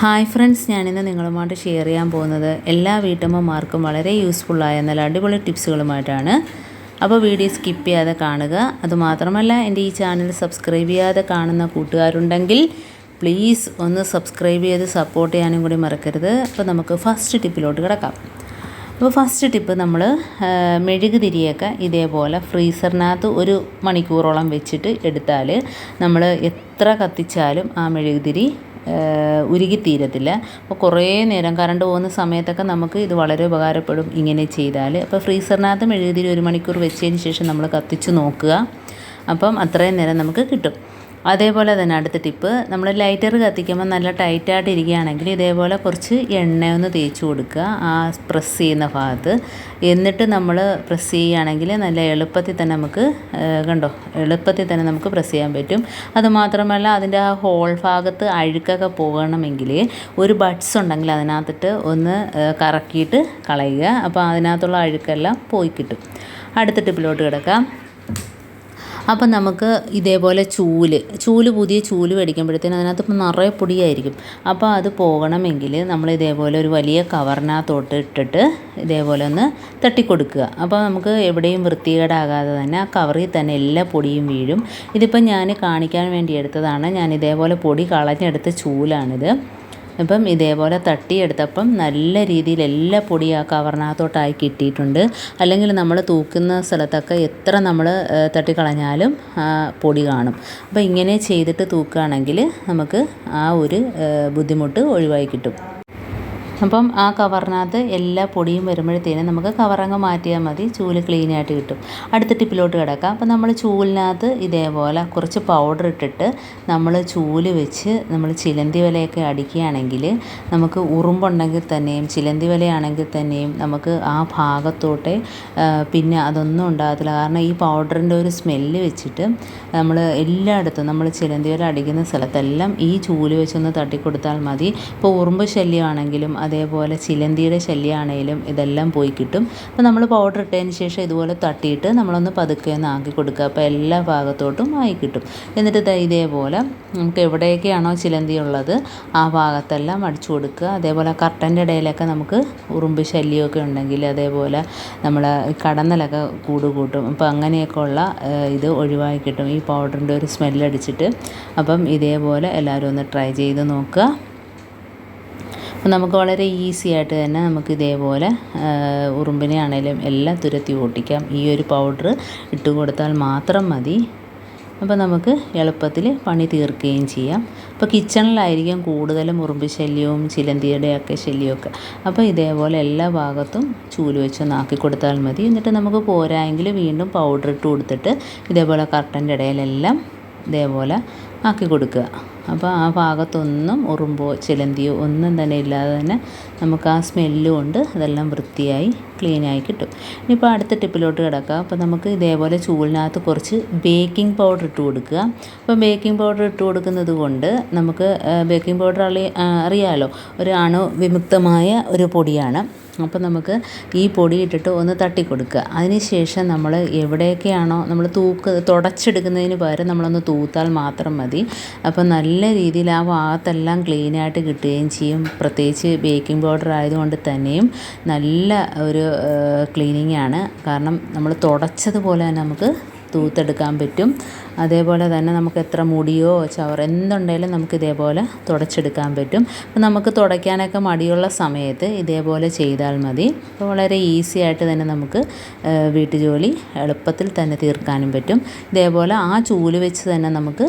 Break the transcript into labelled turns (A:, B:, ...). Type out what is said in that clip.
A: Hi friends ഞാനിന്ന് നിങ്ങളുമായിട്ട് share ചെയ്യാൻ പോകുന്നത് എല്ലാ വീട്ടമ്മമാർക്കും വളരെ യൂസ്ഫുള്ളായ നല്ല അടിപൊളി ടിപ്സുകളുമായിട്ടാണ് അപ്പോൾ വീഡിയോ സ്കിപ്പ് ചെയ്യാതെ കാണുക. അതുമാത്രമല്ല എന്റെ ഈ ചാനൽ സബ്സ്ക്രൈബ് ചെയ്യാതെ കാണുന്ന കൂട്ടുകാരുണ്ടെങ്കിൽ പ്ലീസ് ഒന്ന് സബ്സ്ക്രൈബ് ചെയ്ത് സപ്പോർട്ട് ചെയ്യാനും കൂടി മറക്കരുത്. അപ്പോൾ നമുക്ക് ഫസ്റ്റ് ടിപ്പിലോട്ട് കിടക്കാം. അപ്പോൾ ഫസ്റ്റ് ടിപ്പ് നമ്മൾ മെഴുകുതിരിയൊക്കെ ഇതേപോലെ ഫ്രീസറിനകത്ത് ഒരു മണിക്കൂറോളം വെച്ചിട്ട് എടുത്താൽ നമ്മൾ എത്ര കത്തിച്ചാലും ആ മെഴുകുതിരി ഉരുകിത്തീരത്തില്ല അപ്പോൾ കുറേ നേരം കറണ്ട് പോകുന്ന സമയത്തൊക്കെ നമുക്ക് ഇത് വളരെ ഉപകാരപ്പെടും ഇങ്ങനെ ചെയ്താൽ. അപ്പോൾ ഫ്രീസറിനകത്തും മെഴുകുതിരി ഒരു മണിക്കൂർ വെച്ചതിന് ശേഷം നമ്മൾ കത്തിച്ച് നോക്കുക. അപ്പം അത്രയും നേരം നമുക്ക് കിട്ടും. അതേപോലെ തന്നെ അടുത്ത ടിപ്പ് നമ്മൾ ലൈറ്റർ കത്തിക്കുമ്പോൾ നല്ല ടൈറ്റായിട്ട് ഇരിക്കുകയാണെങ്കിൽ ഇതേപോലെ കുറച്ച് എണ്ണ ഒന്ന് തേച്ച് കൊടുക്കുക ആ പ്രസ് ചെയ്യുന്ന ഭാഗത്ത്. എന്നിട്ട് നമ്മൾ പ്രസ് ചെയ്യുകയാണെങ്കിൽ നല്ല എളുപ്പത്തിൽ തന്നെ നമുക്ക് കണ്ടോ എളുപ്പത്തിൽ തന്നെ നമുക്ക് പ്രസ് ചെയ്യാൻ പറ്റും. അതുമാത്രമല്ല അതിന്റെ ആ ഹോൾ ഭാഗത്ത് അഴുക്കൊക്കെ പോകണമെങ്കിൽ ഒരു ബഡ്സ് ഉണ്ടെങ്കിൽ അതിനകത്തിട്ട് ഒന്ന് കറക്കിയിട്ട് കളയുക. അപ്പോൾ അതിനകത്തുള്ള അഴുക്കെല്ലാം പോയി കിട്ടും. അടുത്ത ടിപ്പിലോട്ട് കിടക്കാം. അപ്പം നമുക്ക് ഇതേപോലെ ചൂൽ ചൂൽ പുതിയ ചൂൽ മേടിക്കുമ്പോഴത്തേന് അതിനകത്ത് ഇപ്പം നിറയെ പൊടിയായിരിക്കും. അപ്പോൾ അത് പോകണമെങ്കിൽ നമ്മൾ ഇതേപോലെ ഒരു വലിയ കവറിനകത്തോട്ട് ഇട്ടിട്ട് ഇതേപോലെ ഒന്ന് തട്ടിക്കൊടുക്കുക. അപ്പോൾ നമുക്ക് എവിടെയും വൃത്തികേടാകാതെ തന്നെ ആ കവറിൽ തന്നെ എല്ലാ പൊടിയും വീഴും. ഇതിപ്പോൾ ഞാൻ കാണിക്കാൻ വേണ്ടി എടുത്തതാണ്. ഞാൻ ഇതേപോലെ പൊടി കളഞ്ഞെടുത്ത ചൂലാണിത്. അപ്പം ഇതേപോലെ തട്ടിയെടുത്തപ്പം നല്ല രീതിയിൽ എല്ലാ പൊടി ആ കവറിനകത്തോട്ടായി കിട്ടിയിട്ടുണ്ട്. അല്ലെങ്കിൽ നമ്മൾ തൂക്കുന്ന സ്ഥലത്തൊക്കെ എത്ര നമ്മൾ തട്ടിക്കളഞ്ഞാലും പൊടി കാണും. അപ്പോൾ ഇങ്ങനെ ചെയ്തിട്ട് തൂക്കുകയാണെങ്കിൽ നമുക്ക് ആ ഒരു ബുദ്ധിമുട്ട് ഒഴിവായി കിട്ടും. അപ്പം ആ കവറിനകത്ത് എല്ലാ പൊടിയും വരുമ്പോഴത്തേനും നമുക്ക് കവറങ്ങ് മാറ്റിയാൽ മതി ചൂൽ ക്ലീനായിട്ട് കിട്ടും. അടുത്ത ടിപ്പിലോട്ട് കിടക്കാം. അപ്പം നമ്മൾ ചൂലിനകത്ത് ഇതേപോലെ കുറച്ച് പൗഡർ ഇട്ടിട്ട് നമ്മൾ ചൂൽ വെച്ച് നമ്മൾ ചിലന്തി വലയൊക്കെ അടിക്കുകയാണെങ്കിൽ നമുക്ക് ഉറുമ്പുണ്ടെങ്കിൽ തന്നെയും ചിലന്തി വലയാണെങ്കിൽ തന്നെയും നമുക്ക് ആ ഭാഗത്തോട്ടെ പിന്നെ അതൊന്നും ഉണ്ടാകത്തില്ല. കാരണം ഈ പൗഡറിന്റെ ഒരു സ്മെല്ല് വെച്ചിട്ട് നമ്മൾ എല്ലായിടത്തും നമ്മൾ ചിലന്തി വല അടിക്കുന്ന സ്ഥലത്തെല്ലാം ഈ ചൂൽ വെച്ചൊന്ന് തട്ടിക്കൊടുത്താൽ മതി. ഇപ്പോൾ ഉറുമ്പ് ശല്യമാണെങ്കിലും അതേപോലെ ചിലന്തിയുടെ ശല്യമാണേലും ഇതെല്ലാം പോയി കിട്ടും. അപ്പോൾ നമ്മൾ പൗഡർ ഇട്ടതിന് ശേഷം ഇതുപോലെ തട്ടിയിട്ട് നമ്മളൊന്ന് പതുക്കെ ഒന്ന് ആക്കി കൊടുക്കുക. അപ്പോൾ എല്ലാ ഭാഗത്തോട്ടും ആയി കിട്ടും. എന്നിട്ട് ഇതേപോലെ നമുക്ക് എവിടെയൊക്കെയാണോ ചിലന്തി ഉള്ളത് ആ ഭാഗത്തെല്ലാം അടിച്ചു കൊടുക്കുക. അതേപോലെ കർട്ടന്റെ ഇടയിലൊക്കെ നമുക്ക് ഉറുമ്പ് ശല്യമൊക്കെ ഉണ്ടെങ്കിൽ അതേപോലെ നമ്മൾ കടന്നലൊക്കെ കൂട് കൂട്ടും. അപ്പോൾ അങ്ങനെയൊക്കെ ഉള്ള ഇത് ഒഴിവാക്കി കിട്ടും. ഈ പൗഡറിന്റെ ഒരു സ്മെല്ലടിച്ചിട്ട് അപ്പം ഇതേപോലെ എല്ലാവരും ഒന്ന് ട്രൈ ചെയ്ത് നോക്കുക. അപ്പോൾ നമുക്ക് വളരെ ഈസി ആയിട്ട് തന്നെ നമുക്ക് ഇതേപോലെ ഉറുമ്പിനെ ആണെങ്കിലും എല്ലാം തുരത്തി ഓട്ടിക്കാം. ഈ ഒരു പൗഡർ ഇട്ട് കൊടുത്താൽ മാത്രം മതി. അപ്പോൾ നമുക്ക് എളുപ്പത്തിൽ പണി തീർക്കുകയും ചെയ്യാം. അപ്പോൾ കിച്ചണിലായിരിക്കും കൂടുതലും ഉറുമ്പ് ശല്യവും ചിലന്തിയുടെയൊക്കെ ശല്യമൊക്കെ. അപ്പോൾ ഇതേപോലെ എല്ലാ ഭാഗത്തും ചൂൽ വെച്ച് ആക്കി കൊടുത്താൽ മതി. എന്നിട്ട് നമുക്ക് പോരായെങ്കിൽ വീണ്ടും പൗഡർ ഇട്ട് കൊടുത്തിട്ട് ഇതേപോലെ കർട്ടന്റെ ഇടയിലെല്ലാം ഇതേപോലെ ആക്കി കൊടുക്കുക. അപ്പോൾ ആ ഭാഗത്തൊന്നും ഉറുമ്പോ ചിലന്തിയോ ഒന്നും തന്നെ ഇല്ലാതെ തന്നെ നമുക്ക് ആ സ്മെല്ലും ഉണ്ട്. അതെല്ലാം വൃത്തിയായി ക്ലീനായി കിട്ടും. ഇനിയിപ്പോൾ അടുത്ത ടിപ്പിലോട്ട് കിടക്കുക അപ്പോൾ നമുക്ക് ഇതേപോലെ ചൂളിനകത്ത് കുറച്ച് ബേക്കിംഗ് പൗഡർ ഇട്ട് കൊടുക്കുക. അപ്പോൾ ബേക്കിംഗ് പൗഡർ ഇട്ട് കൊടുക്കുന്നത് കൊണ്ട് നമുക്ക് ബേക്കിംഗ് പൗഡർ അറി അറിയാമല്ലോ ഒരു അണു വിമുക്തമായ ഒരു പൊടിയാണ്. അപ്പോൾ നമുക്ക് ഈ പൊടി ഇട്ടിട്ട് ഒന്ന് തട്ടി കൊടുക്കുക. അതിന് ശേഷം നമ്മൾ എവിടെയൊക്കെയാണോ നമ്മൾ തൂക്ക് തുടച്ചെടുക്കുന്നതിന് പകരം നമ്മളൊന്ന് തൂത്താൽ മാത്രം മതി. അപ്പോൾ നല്ല രീതിയിൽ ആ ഭാഗത്തെല്ലാം ക്ലീനായിട്ട് കിട്ടുകയും ചെയ്യും. പ്രത്യേകിച്ച് ബേക്കിംഗ് പൗഡർ ആയതുകൊണ്ട് തന്നെയും നല്ല ഒരു ക്ലീനിങ് ആണ്. കാരണം നമ്മൾ തുടച്ചതുപോലെ തന്നെ നമുക്ക് തൂത്തെടുക്കാൻ പറ്റും. അതേപോലെ തന്നെ നമുക്ക് എത്ര മുടിയോ ചവർ എന്തുണ്ടെങ്കിലും നമുക്ക് ഇതേപോലെ തുടച്ചെടുക്കാൻ പറ്റും. അപ്പം നമുക്ക് തുടയ്ക്കാനൊക്കെ മടിയുള്ള സമയത്ത് ഇതേപോലെ ചെയ്താൽ മതി. അപ്പോൾ വളരെ ഈസി ആയിട്ട് തന്നെ നമുക്ക് വീട്ടുജോലി എളുപ്പത്തിൽ തന്നെ തീർക്കാനും പറ്റും. ഇതേപോലെ ആ ചൂൽ വെച്ച് തന്നെ നമുക്ക്